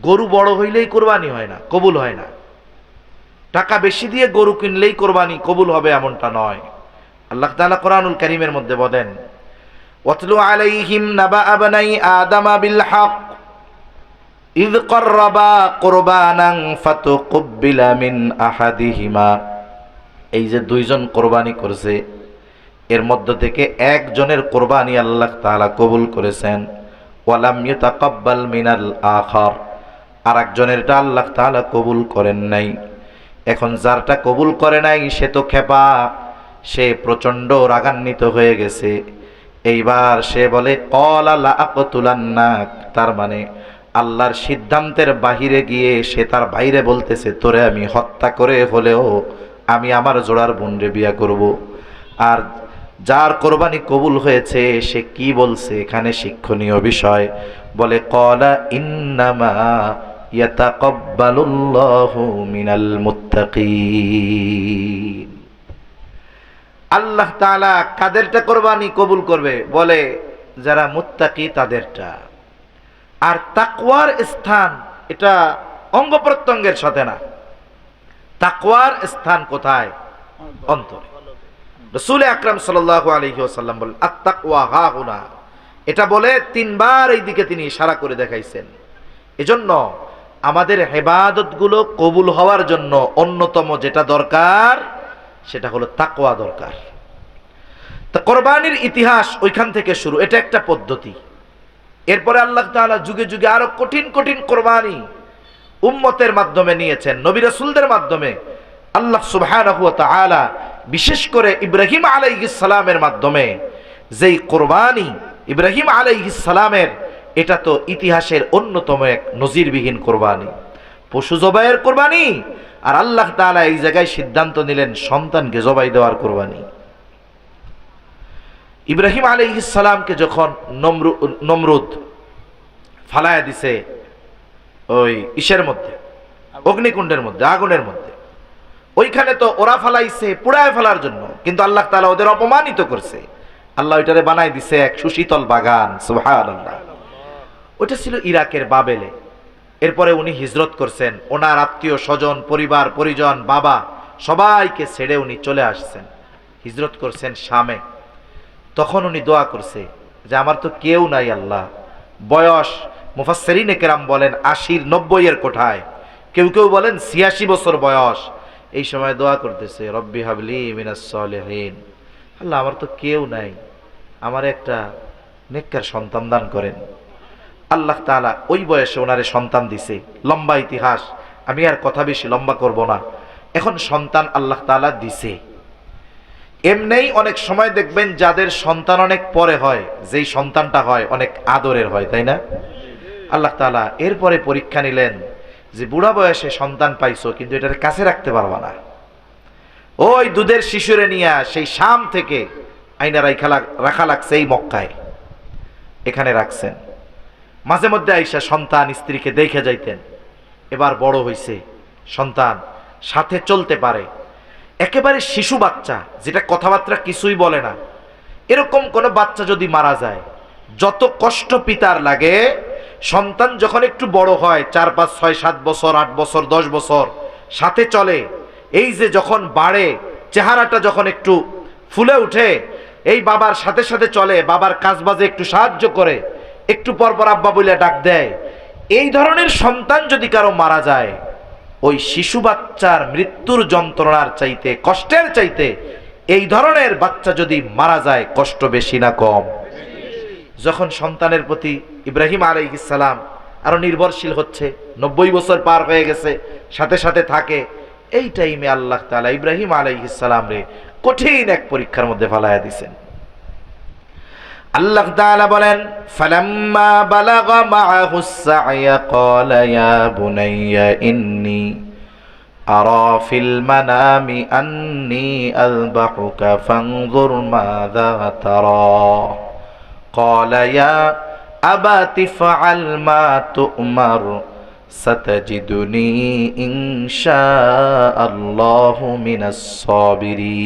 গরু বড় হইলেই কোরবানি হয় না কবুল হয় না টাকা বেশি দিয়ে গরু কিনলেই কোরবানি কবুল হবে এমনটা নয় আল্লাহ তাআলা কোরআনুল কারীমের মধ্যে বলেন ওয়াতলু আলাইহিম নাবা আবনাই আদামা বিল হক إذ قربا قربانا فتقبل من أحدهما এই যে দুইজন কোরবানি করেছে এর মধ্য থেকে একজনের কোরবানি আল্লাহ তাআলা কবুল করেছেন ওয়ালাম ইউতাকাব্বাল মিনাল আখার আর একজনেরটা আল্লাহ তাআলা কবুল করেন নাই। এখন যারটা কবুল করে নাই, সে তো খেপা সে প্রচণ্ড রাগান্বিত হয়ে গেছে। এইবার সে বলে, কল আল্লাহ তার মানে আল্লাহর সিদ্ধান্তের বাহিরে গিয়ে সে তার বাইরে বলতেছে, তোরে আমি হত্যা করে হলেও আমি আমার জোড়ার বোনরে বিয়া করব। আর যার কোরবানি কবুল হয়েছে, সে কি বলছে? এখানে শিক্ষণীয় বিষয়। বলে, কলা ইন্নামা মিনাল আল্লাহ তাআলা কাদেরটা কোরবানি কবুল করবে? বলে, যারা মুত্তাকি তাদেরটা। আর তাকওয়ার স্থান, এটা অঙ্গ প্রত্যঙ্গের সাথে না। তাকওয়ার স্থান কোথায়? অন্তরে। রসুল আকরাম সাল্লাহ আলহি হা এটা বলে, তিনবার এই দিকে তিনি ইশারা করে দেখাইছেন। এজন্য আমাদের হেবাদতগুলো কবুল হওয়ার জন্য অন্যতম যেটা দরকার, সেটা হলো তাকোয়া দরকার। তা কোরবানির ইতিহাস ওইখান থেকে শুরু, এটা একটা পদ্ধতি। এরপরে আল্লাহ তাআলা যুগে যুগে আরও কঠিন কঠিন কোরবানি উম্মতের মাধ্যমে নিয়েছেন, নবী রাসূলদের মাধ্যমে। আল্লাহ ওয়া বিশেষ করে ইব্রাহিম আলাইহিস সালামের মাধ্যমে যেই কোরবানি ইব্রাহিম আলাইহিস সালামের এটা তো ইতিহাসের অন্যতম এক নজিরবিহীন কোরবানি। পশু জবাইয়ের কোরবানি আর আল্লাহ তাআলা এই জায়গায় সিদ্ধান্ত নিলেন সন্তানকে জবাই দেওয়ার কোরবানি। ইব্রাহিম আলাইহিস সালামকে যখন নমরু নমরুদ ফালায়া দিছে ওই ইসের মধ্যে, অগ্নিকুণ্ডের মধ্যে, আগুনের মধ্যে, ওইখানে তো ওরা ফালাইছে, পুড়ায় ফেলার জন্য। কিন্তু আল্লাহ তাআলা ওদের অপমানিত করছে। আল্লাহ ওইটারে বানাই দিছে এক সুশীতল বাগান, সুবহানাল্লাহ। ওইটা ছিল ইরাকের বাবেলে। এরপরে উনি হিজরত করছেন। ওনার আত্মীয় স্বজন, পরিবার, পরিজন, বাবা, সবাইকে ছেড়ে উনি চলে আসছেন। হিজরত করছেন শামে। তখন উনি দোয়া করছে যে, আমার তো কেউ নাই আল্লাহ। বয়স, মুফাসসিরিনে কেরাম বলেন, আশির নব্বই এর কোঠায়। কেউ কেউ বলেন, ছিয়াশি বছর বয়স। এই সময় দোয়া করতেছে, রব্বি হাবলি মিনাস সলিহিন। আল্লাহ, আমার তো কেউ নাই। আমার একটা নেককার সন্তান দান করেন। আল্লাহ তাআলা ওই বয়সে ওনারে সন্তান দিছে। লম্বা ইতিহাস। আমি আর কথা বেশি লম্বা করব না। এখন সন্তান আল্লাহ তাআলা দিছে। এমনিই অনেক সময় দেখবেন যাদের সন্তান অনেক পরে হয়, যেই সন্তানটা হয় অনেক আদরের হয়, তাই না? আল্লাহ তাআলা এরপরে পরীক্ষা নিলেন যে বুড়া বয়সে সন্তান পাইছো, কিন্তু এটার কাছে রাখতে পারবা না। ওই দুধের শিশুরে নিয়ে সেই শাম থেকে আইনা রাখা লাগছে এই মক্কায়। এখানে রাখছেন। মাঝে মধ্যে আইসা সন্তান স্ত্রীকে দেখে যাইতেন। এবার বড় হইছে। সন্তান সাথে চলতে পারে। একেবারে শিশু বাচ্চা, যেটা কথাবার্তা কিছুই বলে না। এরকম কোনো বাচ্চা যদি মারা যায়, যত কষ্ট পিতার লাগে, সন্তান যখন একটু বড় হয়, চার, পাঁচ, ছয়, সাত বছর, আট বছর, দশ বছর, সাথে চলে, এই যে যখন বাড়ে, চেহারাটা যখন একটু ফুলে উঠে এই বাবার সাথে সাথে চলে, বাবার কাজবাজে একটু সাহায্য করে একটু পর পর আব্বা বলে ডাক দেয়, এই ধরনের সন্তান যদি কারও মারা যায়, ওই শিশু বাচ্চার মৃত্যুর যন্ত্রণার চাইতে, কষ্টের চাইতে, এই ধরনের বাচ্চা যদি মারা যায়, কষ্ট বেশি না কম? যখন সন্তানের প্রতি ইব্রাহিম আলাইহিসালাম আরও নির্ভরশীল হচ্ছে, নব্বই বছর পার হয়ে গেছে, সাথে সাথে থাকে, এই টাইমে আল্লাহ তাআলা ইব্রাহিম আলাইহিসালাম রে কঠিন এক পরীক্ষার মধ্যে ফালাইয়া দিছেন। আল্লাহ তাআলা বলেন ফালাম্মা বালাগা মাআহু সা'য়া ক্বালা ইয়া বুনাইয়া ইন্নী আরা ফিল মানামি আন্নী আযবাহুকা ফানজুর মাযা তারা قال يا أبت افعل ما تؤمر ستجدني إن شاء الله من الصابرين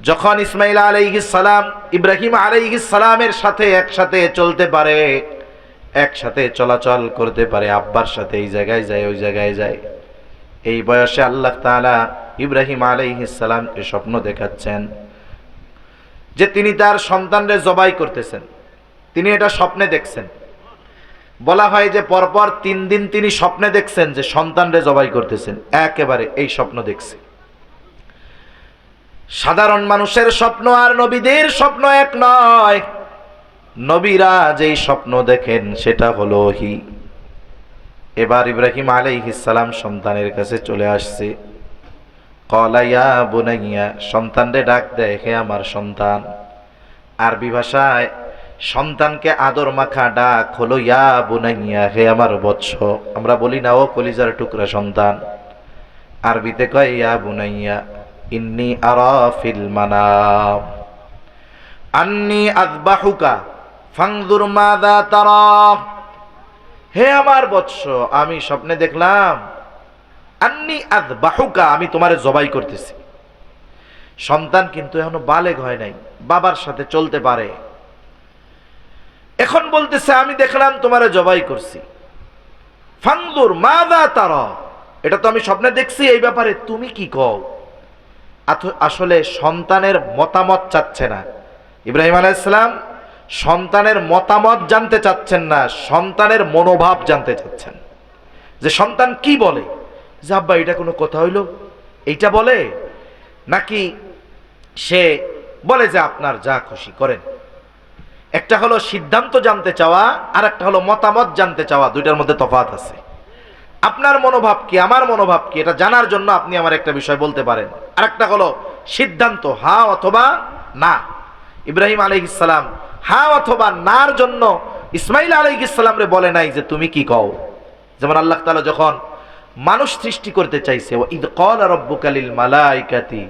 যখন ইসমাইল সালাম, ইব্রাহিম সালামের সাথে একসাথে চলতে পারে, একসাথে চলাচল করতে পারে, আব্বার সাথে এই জায়গায় যায়, ওই জায়গায় যায়। এই বয়সে আল্লাহ তাআলা ইব্রাহিম আলাইহিসসালামকে স্বপ্ন দেখাচ্ছেন যে তিনি তার সন্তানরে জবাই করতেছেন। তিনি এটা স্বপ্নে দেখছেন। বলা হয় যে পরপর তিন দিন তিনি স্বপ্নে দেখছেন যে সন্তানরে জবাই করতেছেন। একেবারে এই স্বপ্ন দেখছে। সাধারণ মানুষের স্বপ্ন আর নবীদের স্বপ্ন এক নয়। নবীরা যেই স্বপ্ন দেখেন, সেটা হলো হি এবার ইব্রাহিম আলাইহিসসালাম সন্তানের কাছে চলে আসছে। কলাইয়া বুনাইয়া, সন্তানরে ডাক দেয়, হে আমার সন্তান। আরবি ভাষায়, সন্তানকে আদর মাখা ডাক হলো, ইয়া বুনাইয়া, হে আমার বৎস। আমরা বলি না, ও কলিজার টুকরা সন্তান। আরবিতে কয়, ইয়া বুনাইয়া। ইন্নি আরা ফিল মানাম। আন্নি আযবাহুকা ফাংদুর মাযা তারা। হে আমার বৎস, আমি স্বপ্নে দেখলাম, আন্নি আযবাহুকা, আমি তোমারে জবাই করতেছি। সন্তান কিন্তু এখনও বালেগ হয় নাই, বাবার সাথে চলতে পারে। এখন বলতেছে, আমি দেখলাম তোমারে জবাই করছি। ফাংদুর মাদা তারা, এটা তো আমি স্বপ্নে দেখছি, এই ব্যাপারে তুমি কি কও? আসলে সন্তানের মতামত চাচ্ছে না। ইব্রাহিম আলাইসালাম সন্তানের মতামত জানতে চাচ্ছেন না, সন্তানের মনোভাব জানতে চাচ্ছেন। যে সন্তান কি বলে? যে আব্বা, এটা কোনো কথা হইল? এইটা বলে? নাকি সে বলে যে আপনার যা খুশি করেন। একটা হলো সিদ্ধান্ত জানতে চাওয়া আর একটা হলো মতামত জানতে চাওয়া, দুইটার মধ্যে তফাত আছে। আপনার মনোভাব কি, আমার মনোভাব কি, এটা জানার জন্য আপনি আমার একটা বিষয় বলতে পারেন। আর একটা হলো, সিদ্ধান্ত, হা অথবা না। ইব্রাহিম আলাইহিসসালাম হা অথবা নার জন্য ইসমাইল আলাইহিসসালাম রে বলে নাই যে তুমি কি কও। যেমন আল্লাহ তাআলা যখন মানুষ সৃষ্টি করতে চাইছে ও ইদ ক্বালা রাব্বুকা লিল মালাইকাতি,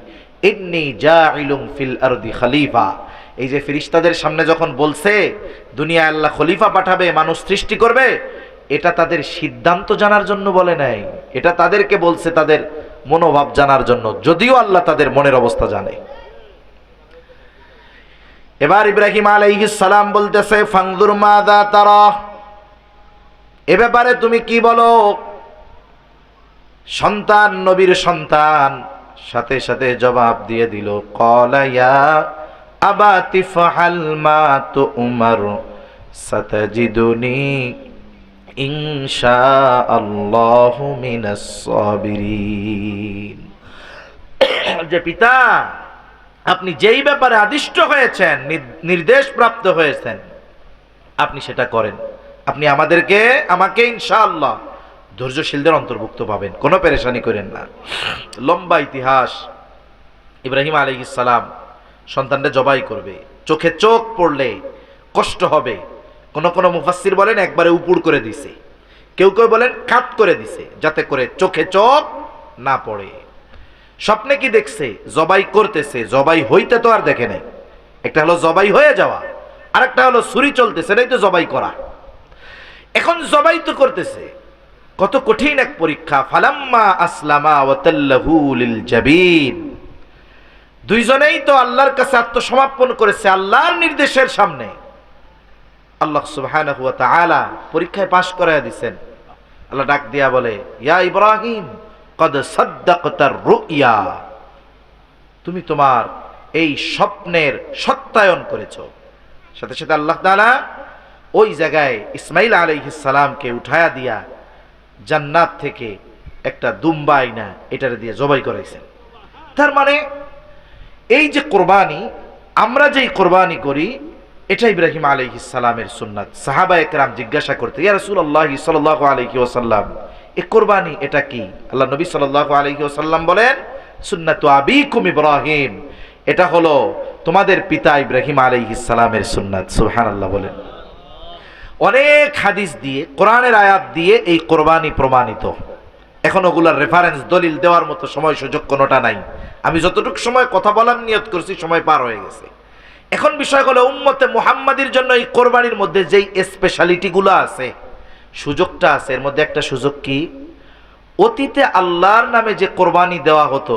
ইন্নী জাইলুম ফিল আরদি খলিফা। এই যে ফিরিস্তাদের সামনে যখন বলছে দুনিয়া আল্লাহ খলিফা পাঠাবে, মানুষ সৃষ্টি করবে এটা তাদের সিদ্ধান্ত জানার জন্য বলে নাই। এটা তাদেরকে বলছে তাদের মনোভাব জানার জন্য। যদিও আল্লাহ তাদের মনের অবস্থা জানে। এবার ইব্রাহিম সালাম বলতেছে ফাংদুর মাদা তারা? এ ব্যাপারে তুমি কি বলো? সন্তান, নবীর সন্তান। সাথে সাথে জবাব দিয়ে দিল কলাইয়া আবাতি ফাহাল মা তো উমার, সাতাজিদুনি ইনশা আল্লাহ মিনাস সাবিরিন। যে পিতা, আপনি যেই ব্যাপারে আদিষ্ট হয়েছেন নির্দেশ প্রাপ্ত হয়েছেন, আপনি সেটা করেন। আপনি আমাদেরকে, আমাকে ইনশাআল্লাহ ধৈর্যশীলদের অন্তর্ভুক্ত পাবেন। কোনো পেরেশানি করেন না। লম্বা ইতিহাস। ইব্রাহিম আলী সালাম সন্তানটা জবাই করবে। চোখে চোখ পড়লে কষ্ট হবে। কোন কোনো মুফাসসির বলেন একবারে উপুড় করে দিছে। কেউ কেউ বলেন কাত করে দিছে, যাতে করে চোখে চোখ না পড়ে। স্বপ্নে কি দেখছে? জবাই করতেছে, জবাই হইতে তো আর দেখে নাই। একটা হলো জবাই হয়ে যাওয়া আর একটা হলো ছুরি চলতেছে, এটাই তো জবাই করা। এখন জবাই তো করতেছে। কত কঠিন এক পরীক্ষা। ফালাম্মা আসলামা ওয়াতাল্লাহু লিল জাবিন। দুইজনেই তো আল্লাহর কাছে আত্মসমর্পণ করেছে, আল্লাহর নির্দেশের সামনে। আল্লাহ তাআলা পরীক্ষায় পাশ করায় দিছেন। আল্লাহ ডাক দিয়া বলে, ইয়া ইব্রাহিম, কদ সাদ্দাকতার তুমি তোমার এই স্বপ্নের সত্যায়ন করেছ। সাথে সাথে আল্লাহ তাআলা ওই জায়গায় ইসমাইল আলাইহিস সালামকে উঠায়া দিয়া জান্নাত থেকে একটা দুম্বা আইনা এটারে দিয়ে জবাই করাইছেন। তার মানে এই যে কোরবানি, আমরা যেই কোরবানি করি এটা ইব্রাহিম আলাইহিস সালামের সুন্নাত। সাহাবা একরাম জিজ্ঞাসা করতে, ইয়া রাসূলুল্লাহ সাল্লাল্লাহু আলাইহি ওয়াসাল্লাম এই কোরবানি এটা কি? আল্লাহ নবী সাল্লাল্লাহু আলাইহি ওয়াসাল্লাম বলেন, সুন্নাতু আবিকুম ইব্রাহিম। এটা হলো তোমাদের পিতা ইব্রাহিম আলাইহিস সালামের সুন্নাত সুহান আল্লাহ বলেন। অনেক হাদিস দিয়ে, কোরআনের আয়াত দিয়ে এই কোরবানি প্রমাণিত। এখন ওগুলার রেফারেন্স দলিল দেওয়ার মতো সময় সুযোগ কোনোটা নাই। আমি যতটুকু সময় কথা বলার নিয়ত করছি, সময় পার হয়ে গেছে। এখন বিষয় হলো, উম্মতে মুহাম্মাদির জন্য এই কোরবানির মধ্যে যেই স্পেশালিটিগুলো আছে, সুযোগটা আছে, এর মধ্যে একটা সুযোগ কি? অতীতে আল্লাহর নামে যে কোরবানি দেওয়া হতো,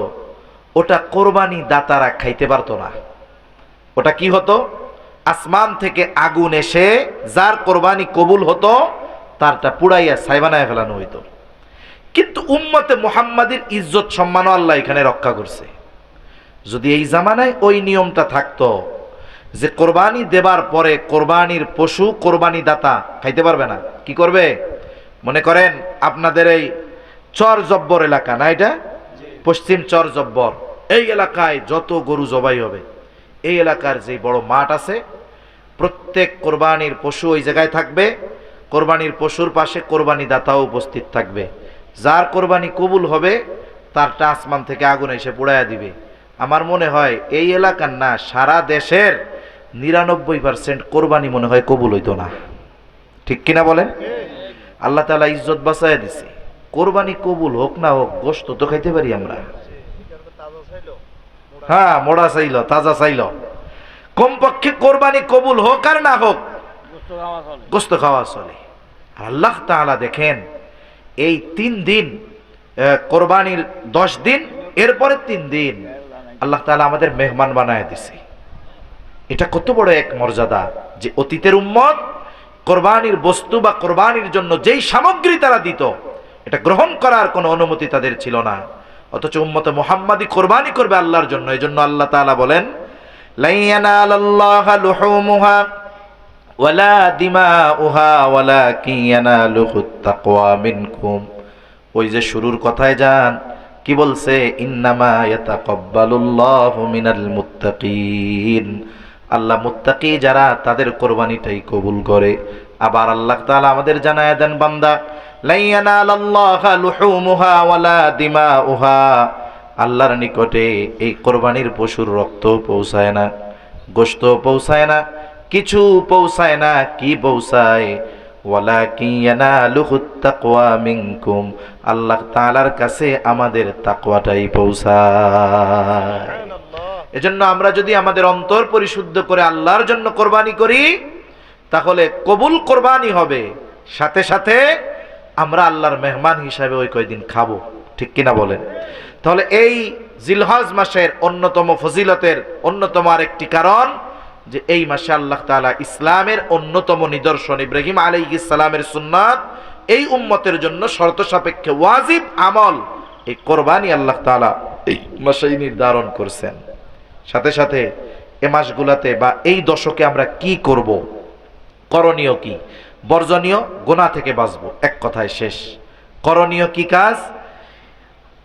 ওটা কোরবানি দাতারা খাইতে পারতো না। ওটা কি হতো? আসমান থেকে আগুন এসে যার কোরবানি কবুল হতো, তারটা পুড়াইয়া সাইবানায় ফেলানো হইতো। কিন্তু উম্মতে মুহাম্মাদের ইজ্জত সম্মানও আল্লাহ এখানে রক্ষা করছে। যদি এই জামানায় ওই নিয়মটা থাকতো যে কোরবানি দেবার পরে কোরবানির পশু কোরবানি দাতা খাইতে পারবে না, কি করবে? মনে করেন আপনাদের এই চর জব্বর এলাকা না এটা? পশ্চিম চর জব্বর। এই এলাকায় যত গরু জবাই হবে, এই এলাকার যে বড় মাঠ আছে, প্রত্যেক কোরবানির পশু ওই জায়গায় থাকবে, কোরবানির পশুর পাশে কোরবানি দাতাও উপস্থিত থাকবে। যার কোরবানি কবুল হবে তারটা আসমান থেকে আগুন এসে পোড়াইয়া দিবে। আমার মনে হয় এই এলাকার না, সারা দেশের নিরানব্বই পার্সেন্ট কোরবানি মনে হয় কবুল হইতো না। ঠিক কিনা বলেন? আল্লাহ তালা ইজ্জত বাঁচাইয়া দিছে। কোরবানি কবুল হোক না হোক গোস্ত তো খাইতে পারি আমরা। হ্যাঁ মোড়া চাইল, তাজা চাইল। কমপক্ষে কোরবানি কবুল হোক আর না হোক গোস্ত খাওয়া চলে। আল্লাহ তাআলা দেখেন, এই তিন দিন কোরবানির দশ দিন এরপরে তিন দিন আল্লাহ তাআলা আমাদের মেহমান বানায় দিছে। এটা কত বড় এক মর্যাদা যে অতীতের উম্মত কোরবানির বস্তু বা কোরবানির জন্য যেই সামগ্রী তারা দিত, এটা গ্রহণ করার কোনো অনুমতি তাদের ছিল না। অথচ উম্মতে মোহাম্মদী কোরবানি করবে আল্লাহর জন্য এই জন্য আল্লাহ তাআলা বলেন ওই যে শুরুর কথায় যান, কি বলছে? ইন্নামা ইয়াতাকাব্বালুল্লাহু মিনাল মুত্তাকিন। আল্লাহ মুত্তাকি যারা তাদের কোরবানিটাই কবুল করে। আবার আল্লাহ তাআলা আমাদের জানায় দেন, বান্দা আল্লাহর নিকটে এই কোরবানির পশুর রক্ত পৌঁছায় না, গোশত পৌঁছায় না, কিছু পৌঁছায় না, কি পৌঁছায়? আল্লাহ তাআলার কাছে আমাদের তাকওয়াটাই পৌঁছায়। এজন্য আমরা যদি আমাদের অন্তর পরিশুদ্ধ করে আল্লাহর জন্য কোরবানি করি, তাহলে কবুল কোরবানি হবে। সাথে সাথে আমরা আল্লাহর মেহমান হিসাবে ওই কয়দিন খাব। ঠিক কিনা বলেন? তাহলে এই জিলহজ মাসের অন্যতম ফজিলতের অন্যতম আরেকটি কারণ যে এই মাসে আল্লাহ তাআলা ইসলামের অন্যতম নিদর্শন ইব্রাহিম আলী ইসলামের সুন্নাত, এই উম্মতের জন্য শর্ত সাপেক্ষে ওয়াজিব আমল এই কোরবানি আল্লাহ তাআলা এই মাসেই নির্ধারণ করছেন। সাথে সাথে এ মাসগুলাতে বা এই দশকে আমরা কি করব? করণীয় কি? বর্জনীয় গোনা থেকে বাঁচবো। এক কথায় শেষ। করণীয় কি কাজ?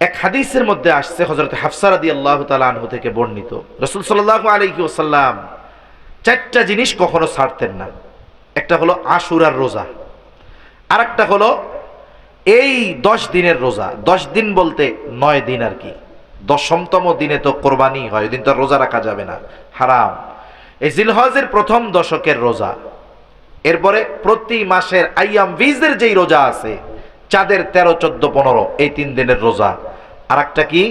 এক হাদিসের মধ্যে আসছে হজরত হাফসারাদি আল্লাহ তালা আনহু থেকে বর্ণিত। রসুল সাল্লাহ আলাইকি ওসাল্লাম চারটা জিনিস কখনো ছাড়তেন না। একটা হলো আশুরার রোজা। আর একটা হলো এই দশ দিনের রোজা। দশ দিন বলতে নয় দিন আর কি। দশমতম দিনে তো কোরবানি হয়, ওই দিন তো রোজা রাখা যাবে না। হারাম। এই জিলহজের প্রথম দশকের রোজা। এরপরে প্রতি মাসের আইয়াম বীজের যেই রোজা আছে, চাঁদের তেরো, চোদ্দ, পনেরো, এই তিন দিনের রোজা। আর একটা কি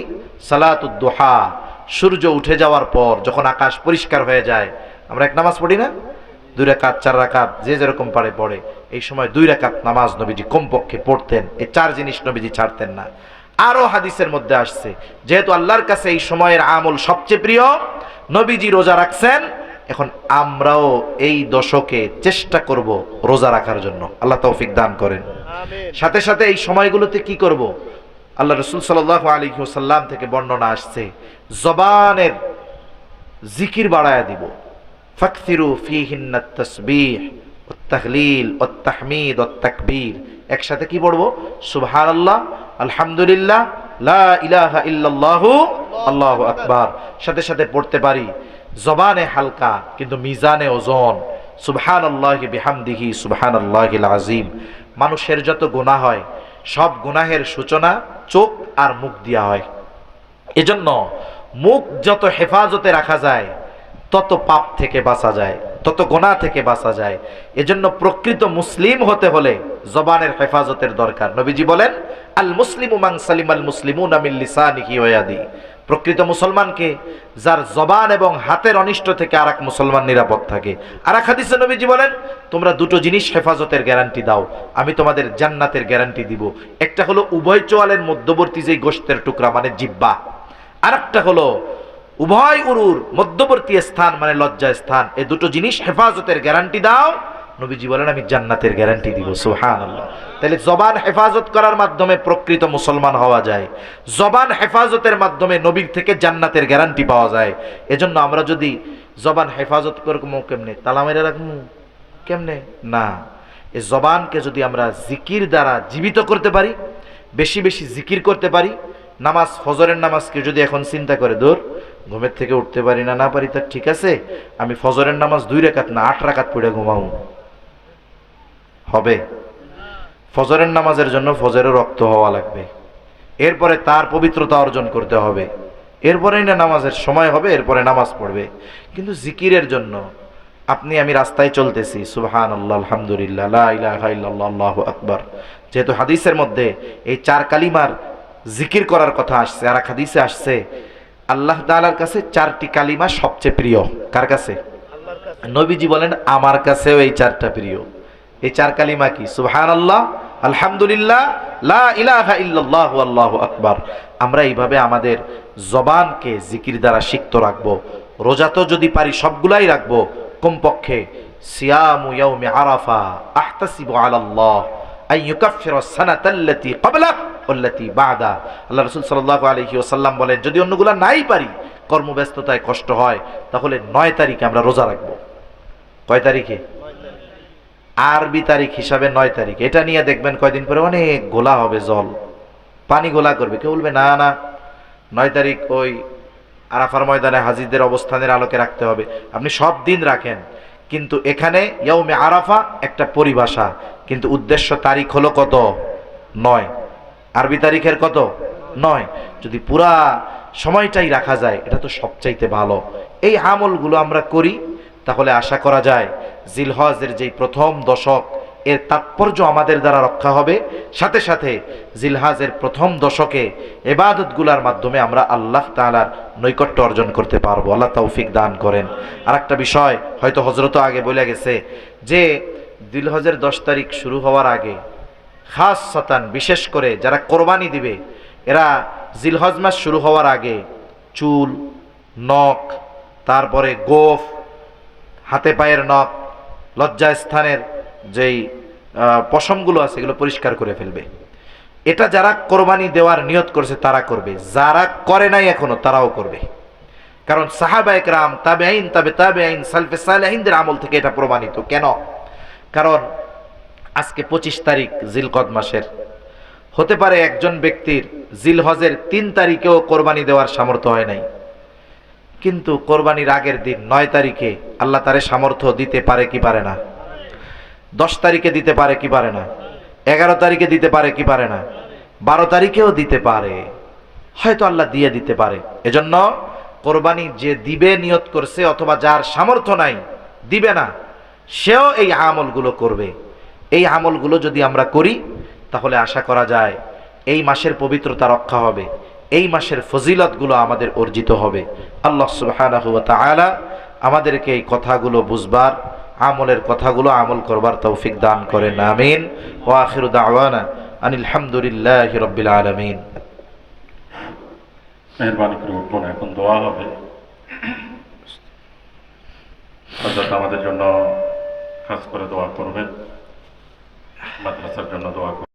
সালাতুদ্দোহা সূর্য উঠে যাওয়ার পর যখন আকাশ পরিষ্কার হয়ে যায়, আমরা এক নামাজ পড়ি না? দুই রাকাত, চার রাকাত, যে যেরকম পারে পড়ে। এই সময় দুই রাকাত নামাজ নবীজি কমপক্ষে পড়তেন। এই চার জিনিস নবীজি ছাড়তেন না। আরও হাদিসের মধ্যে আসছে। যেহেতু আল্লাহর কাছে এই সময়ের আমল সবচেয়ে প্রিয় নবীজি রোজা রাখছেন এখন আমরাও এই দশকে চেষ্টা করব রোজা রাখার জন্য। আল্লাহ তৌফিক দান করেন। সাথে সাথে এই সময়গুলোতে কি করব? আল্লাহ রসুল সাল্লাহ আলী সাল্লাম থেকে বর্ণনা আসছে জবানের জিকির বাড়ায়া দিব। ফাকসিরু ফিহিন্নাত তাসবিহ তাহলিল তাহমিদ তাকবীর একসাথে কি পড়ব? সুবহানাল্লাহ আলহামদুলিল্লাহ, লা ইলাহা ইল্লাল্লাহু, আল্লাহু আকবার। সাথে সাথে পড়তে পারি, জবানে হালকা, কিন্তু মিজানে ওজন। সুবহানাল্লাহি বিহামদিহি, সুবহানাল্লাহিল আজিম মানুষের যত গুনাহ হয়, সব গুনাহের সূচনা চোখ আর মুখ দিয়া হয়। এজন্য মুখ যত হেফাজতে রাখা যায়, তত পাপ থেকে বাঁচা যায়। তত গোনা থেকে বাঁচা যায়। এজন্য প্রকৃত মুসলিম হতে হলে জবানের হেফাজতের দরকার। নবীজি বলেন, আল মুসলিম উমাং সালিম আল ওয়াদি প্রকৃত মুসলমানকে যার জবান এবং হাতের অনিষ্ট থেকে আর মুসলমান নিরাপদ থাকে। আর এক হাদিসে নবীজি বলেন, তোমরা দুটো জিনিস হেফাজতের গ্যারান্টি দাও, আমি তোমাদের জান্নাতের গ্যারান্টি দিব। একটা হলো উভয় চোয়ালের মধ্যবর্তী যেই গোষ্ঠের টুকরা মানে জিব্বা। আর একটা হলো উভয় উরুর মধ্যবর্তী স্থান মানে লজ্জা স্থান এই দুটো জিনিস হেফাজতের গ্যারান্টি দাও। নবীজি বলেন, আমি জান্নাতের গ্যারান্টি দিব। সুহান তাহলে জবান হেফাজত করার মাধ্যমে প্রকৃত মুসলমান হওয়া যায়। জবান হেফাজতের মাধ্যমে নবীর থেকে জান্নাতের গ্যারান্টি পাওয়া যায়। এজন্য আমরা যদি জবান হেফাজত করব কেমনে? তালা মেরে রাখব? কেমনে? না। এ জবানকে যদি আমরা জিকির দ্বারা জীবিত করতে পারি, বেশি বেশি জিকির করতে পারি, নামাজ, ফজরের নামাজকে যদি এখন চিন্তা করে দূর ঘুমের থেকে উঠতে পারি না না পারি তার ঠিক আছে, আমি ফজরের নামাজ দুই রেখাত না, আট রাকাত পড়ে ঘুমাও হবে। ফজরের নামাজের জন্য ফজরের রক্ত হওয়া লাগবে। এরপরে তার পবিত্রতা অর্জন করতে হবে। এরপরেই না নামাজের সময় হবে, এরপরে নামাজ পড়বে। কিন্তু জিকিরের জন্য আপনি, আমি রাস্তায় চলতেছি সুবহান আল্লাহ আলহামদুলিল্লাহ আল্লাহু যেহেতু হাদিসের মধ্যে এই চার কালিমার জিকির করার কথা আসছে আর এক হাদিসে আসছে আল্লাহ তাআলার কাছে চারটি কালিমা সবচেয়ে প্রিয়। কার কাছে? নবীজি বলেন, আমার কাছেও এই চারটা প্রিয়। এই চার কালিমা কি? সুবহান আল্লাহ আলহামদুলিল্লাহ ইল্লাল্লাহু, আল্লাহু আকবার। আমরা এইভাবে আমাদের জবানকে জিকির দ্বারা সিক্ত রাখব। রোজা তো যদি পারি সবগুলাই রাখব। কমপক্ষে সিয়ামু ইয়াউমি আরাফা আহতাসিবু আলাল্লাহ। আল্লাহ রাসূল সাল্লাল্লাহু আলাইহি ওয়াসাল্লাম বলেন, যদি অন্যগুলা নাই পারি, কর্মব্যস্ততায় কষ্ট হয়, তাহলে নয় তারিখে আমরা রোজা রাখব। কয় তারিখে? আরবি তারিখ হিসাবে নয় তারিখ। এটা নিয়ে দেখবেন কয়দিন পরে অনেক গোলা হবে জল। পানি গোলা করবে। কেউ বলবে, না না, নয় তারিখ ওই আরাফার ময়দানে হাজিদের অবস্থানের আলোকে রাখতে হবে। আপনি সব দিন রাখেন। কিন্তু এখানে ইয়ৌমে আরাফা একটা পরিভাষা। কিন্তু উদ্দেশ্য তারিখ হলো কত? নয়। আরবি তারিখের কত? নয়। যদি পুরা সময়টাই রাখা যায়, এটা তো সবচাইতে ভালো। এই আমলগুলো আমরা করি, তাহলে আশা করা যায় জিলহজের যেই প্রথম দশক, এর তাৎপর্য আমাদের দ্বারা রক্ষা হবে। সাথে সাথে জিলহাজের প্রথম দশকে এবাদতগুলার মাধ্যমে আমরা আল্লাহ তালার নৈকট্য অর্জন করতে পারব। আল্লাহ তৌফিক দান করেন। আর একটা বিষয় হয়তো হজরত আগে বলে গেছে যে দিলহজের দশ তারিখ শুরু হওয়ার আগে, খাস শতান বিশেষ করে যারা কোরবানি দিবে, এরা জিলহজ মাস শুরু হওয়ার আগে চুল, নখ, তারপরে গোফ, হাতে পায়ের নখ, লজ্জা স্থানের যেই পশমগুলো আছে, এগুলো পরিষ্কার করে ফেলবে। এটা যারা কোরবানি দেওয়ার নিয়ত করছে, তারা করবে। যারা করে নাই এখনও, তারাও করবে। কারণ সাহাবা একরাম তাবে আইন তাবে তাবে আইন সালফে সালেহিনদের আমল থেকে এটা প্রমাণিত। কেন? কারণ আজকে পঁচিশ তারিখ জিলকদ মাসের। হতে পারে একজন ব্যক্তির জিলহজের তিন তারিখেও কোরবানি দেওয়ার সামর্থ্য হয় নাই। কিন্তু কোরবানির আগের দিন নয় তারিখে আল্লাহ তারে সামর্থ্য দিতে পারে কি পারে না। দশ তারিখে দিতে পারে কি পারে না। এগারো তারিখে দিতে পারে কি পারে না। বারো তারিখেও দিতে পারে। হয়তো আল্লাহ দিয়ে দিতে পারে। এজন্য কোরবানি যে দিবে নিয়ত করছে অথবা যার সামর্থ্য নাই, দিবে না। সেও এই আমলগুলো করবে। এই আমলগুলো যদি আমরা করি, তাহলে আশা করা যায় এই মাসের পবিত্রতা রক্ষা হবে, এই মাসের ফজিলতগুলো আমাদের অর্জিত হবে। আল্লাহ তাআলা আমাদেরকে এই কথাগুলো বুঝবার, আমলের কথাগুলো আমল করবার তৌফিক দান করেন, আমিন। ওয়া আখিরু দাওয়ানা আনিল হামদুলিল্লাহি রাব্বিল আলামিন। এখন দোয়া হবে। আমাদের জন্য খাস করে দোয়া করবেন মাদ্রাসার জন্য দোয়া করবেন।